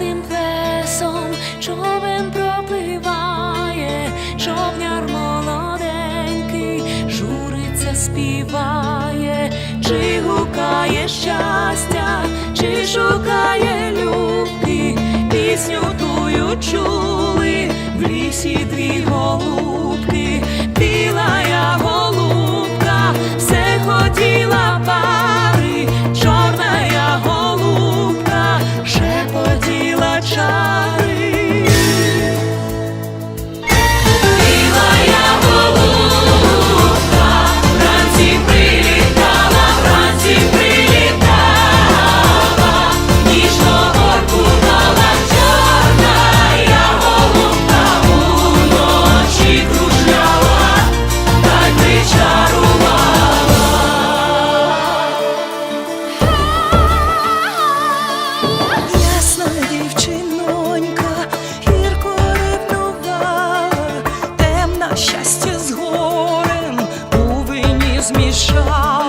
тим плесом човен пропливає, човняр молоденький, журиться, співає, чи гукає щастя, чи шукає любки. змішав.